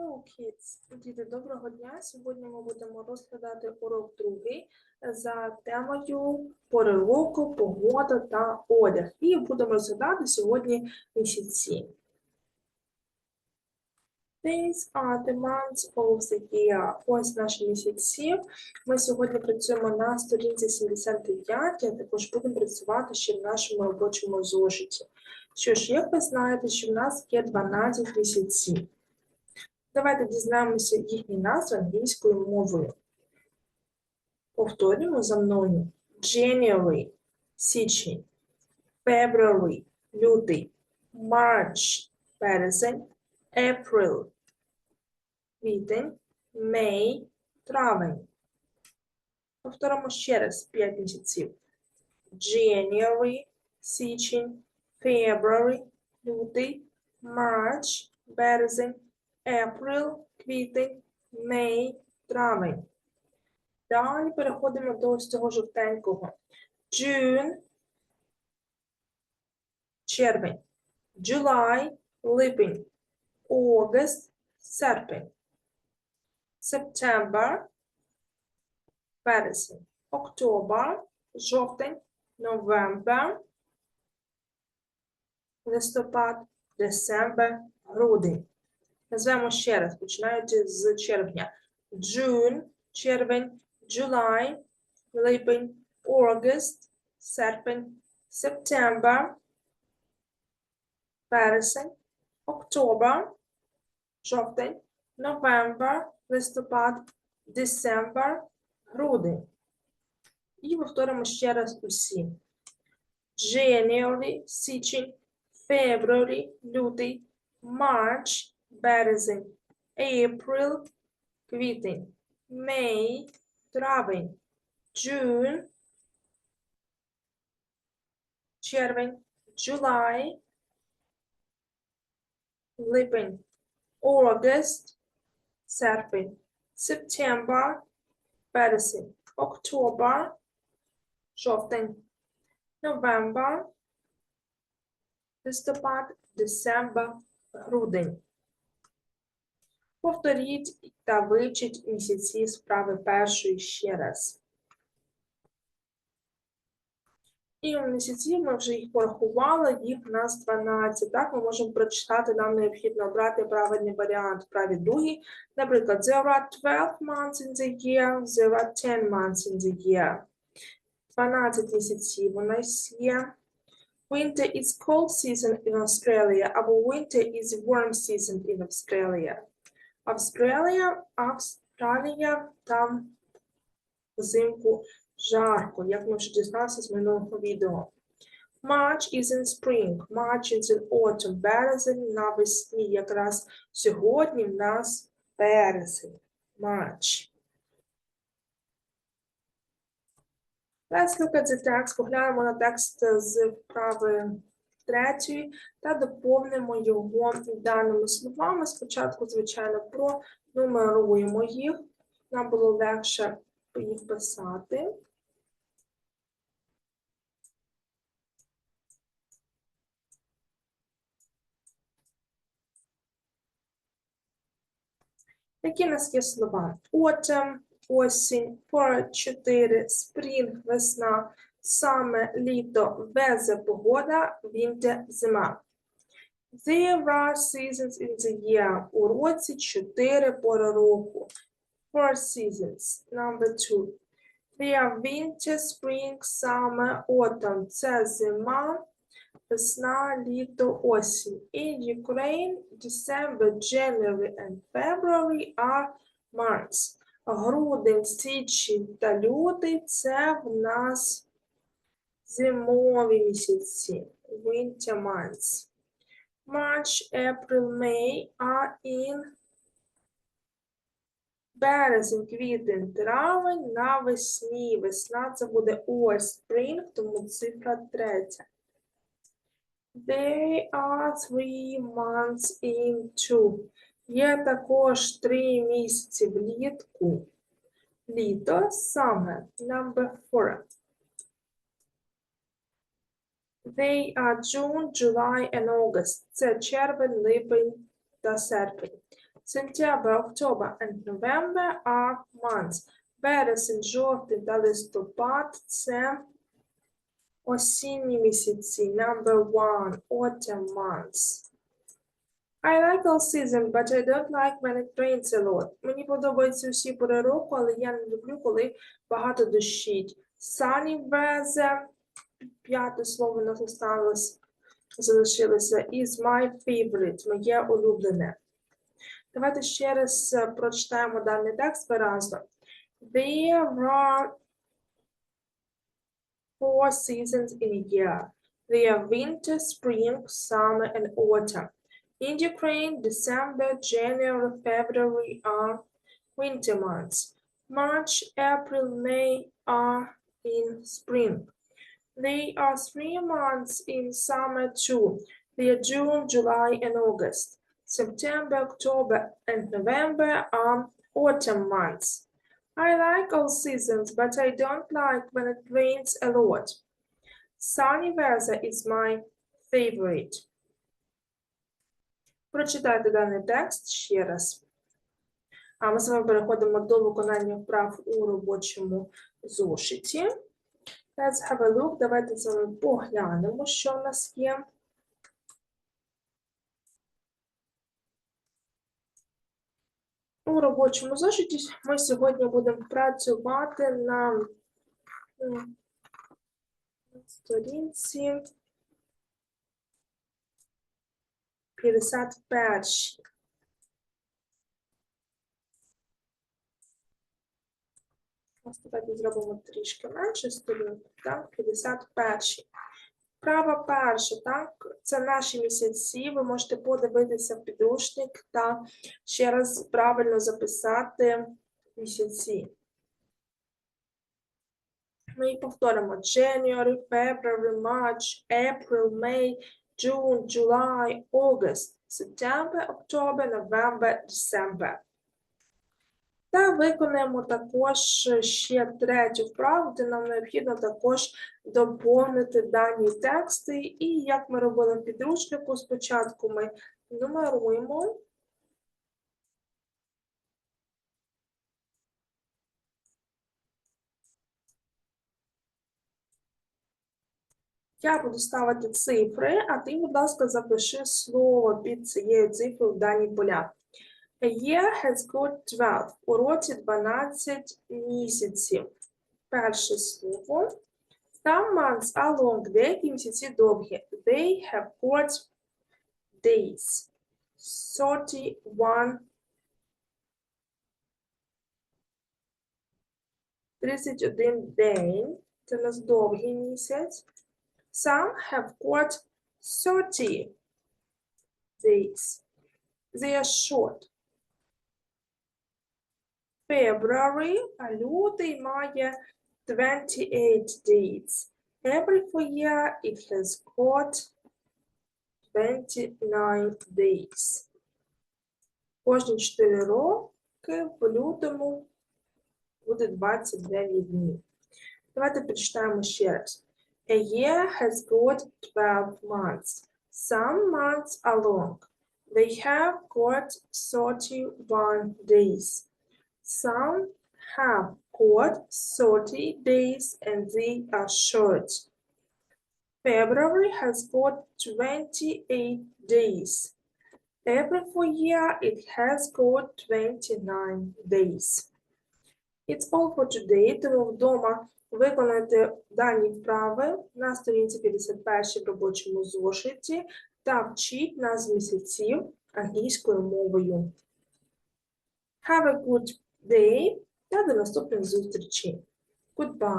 Hello, kids! Діти, доброго дня! Сьогодні ми будемо розглядати урок другий за темою пори погода та одяг. І будемо розглядати сьогодні місяці. These are the months of the year. Ось наші місяці. Ми сьогодні працюємо на сторінці 75, а також будемо працювати ще в нашому робочому зошиті. Що ж, як ви знаєте, що в нас є 12 місяців. Давайте дізнаємося їхні назви англійською мовою. Повторюємо за мною. January – січень, February – лютий, March – березень, April – квітень, May – травень. Повторимо ще раз 5 місяців. January – січень, February – лютий, March – березень, April, квітень, May, травень. Далі переходимо до ось цього жовтенького. June, червень. July, липень. August, серпень. September, вересень. October, жовтень. November, листопад, December, грудень. Назвемо ще раз, починаючи з червня. June – червень, July – липень, August – серпень, September – вересень, October – жовтень, November – листопад, December – грудень. І повторимо ще раз усі. January – січень, February – лютий, March – березень, April, квітень, May, травень, June, червень, July, липень, August, серпень, September, березень, October, жовтень, November, листопад, December, грудень. Повторіть та вивчіть місяці справи першої ще раз. І в місяці ми вже їх порахували, їх у нас 12. Так, ми можемо прочитати, нам необхідно обрати правильний варіант праві другій. Наприклад, there are 12 months in the year, there are 10 months in the year. 12 місяців у нас є. Winter is cold season in Australia, або winter is warm season in Australia. Австралія, Австралія, там взимку жарко, як ми вже дізналися з минулого відео. March is in spring, March is in autumn, березень навесні. Якраз сьогодні в нас березень, March. Let's look at the text. Поглянемо на текст з вправи третьої та доповнимо його даними словами. Спочатку, звичайно, пронумеруємо їх. Нам було легше їх писати. Які в нас є слова? Autumn, осінь, пора 4, спрінг, весна, саме літо, везе погода, winter, зима. There are seasons in the year. У році чотири пори року. Four seasons. Number two. They are winter, spring, summer, autumn. Це зима, весна, літо, осінь. In Ukraine, December, January and February are months. Грудень, січень та лютий – це в нас зимові місяці, winter months. March, April, May are in березень, квітень, травень, навесні. Весна це буде ось spring, тому цифра третя. There are three months in two. Є також три місяці влітку. Літо саме number four. They are June, July and August. Це червень, липень та серпень. September, October and November are months. Вересень, жовтень та листопад це осінні місяці. Number one, autumn months. I like all season, but I don't like when it rains a lot. Мені подобаються усі пори року, але я не люблю, коли багато дощить. Sunny weather, п'яте слово у нас осталось, залишилося, is my favorite, моє улюблене. Давайте ще раз е, прочитаємо даний текст виразно. There are four seasons in a year. They are winter, spring, summer, and autumn. In Ukraine, December, January, February are winter months. March, April, May are in spring. They are three months in summer too. They are June, July, and August. September, October, and November are autumn months. I like all seasons, but I don't like when it rains a lot. Sunny weather is my favorite. Прочитайте даний текст ще раз. А ми з вами переходимо до виконання вправ у робочому зошиті. Let's have a look. Давайте з вами поглянемо, що в нас є. У робочому зошиті ми сьогодні будемо працювати на сторінці 51. Ось давайте зробимо трішки менше сторінку, так, 51. Права перша, так, це наші місяці. Ви можете подивитися в підручник та ще раз правильно записати місяці. Ми повторимо: January, February, March, April, May, June, July, August, September, October, November, December. Та виконаємо також ще третю вправу, де нам необхідно також доповнити дані тексти. І як ми робили в підручнику, спочатку ми нумеруємо. Я буду ставити цифри, а ти, будь ласка, запиши слово під цією цифрою в дані поля. A year has got 12. У році 12 місяців. Перше слово. Some months are long. Деякі місяці довгі. They have got days. 31 31 день. Це у нас довгий місяць. Some have got 30 days. They are short. February, а лютий має 28 days. Every four year it has got 29 days. Кожні 4 роки в лютому буде 29 днів. Давайте прочитаємо ще раз. A year has got 12 months. Some months are long. They have got 31 days. Some have got 30 days and they are short. February has got 28 days. Every four year it has got 29 days. It's all for today, тому вдома виконайте дані вправи на сторінці 51 в робочому зошиті та вчіть назв місяців англійською мовою. Have a good day та до наступних зустрічей. Goodbye.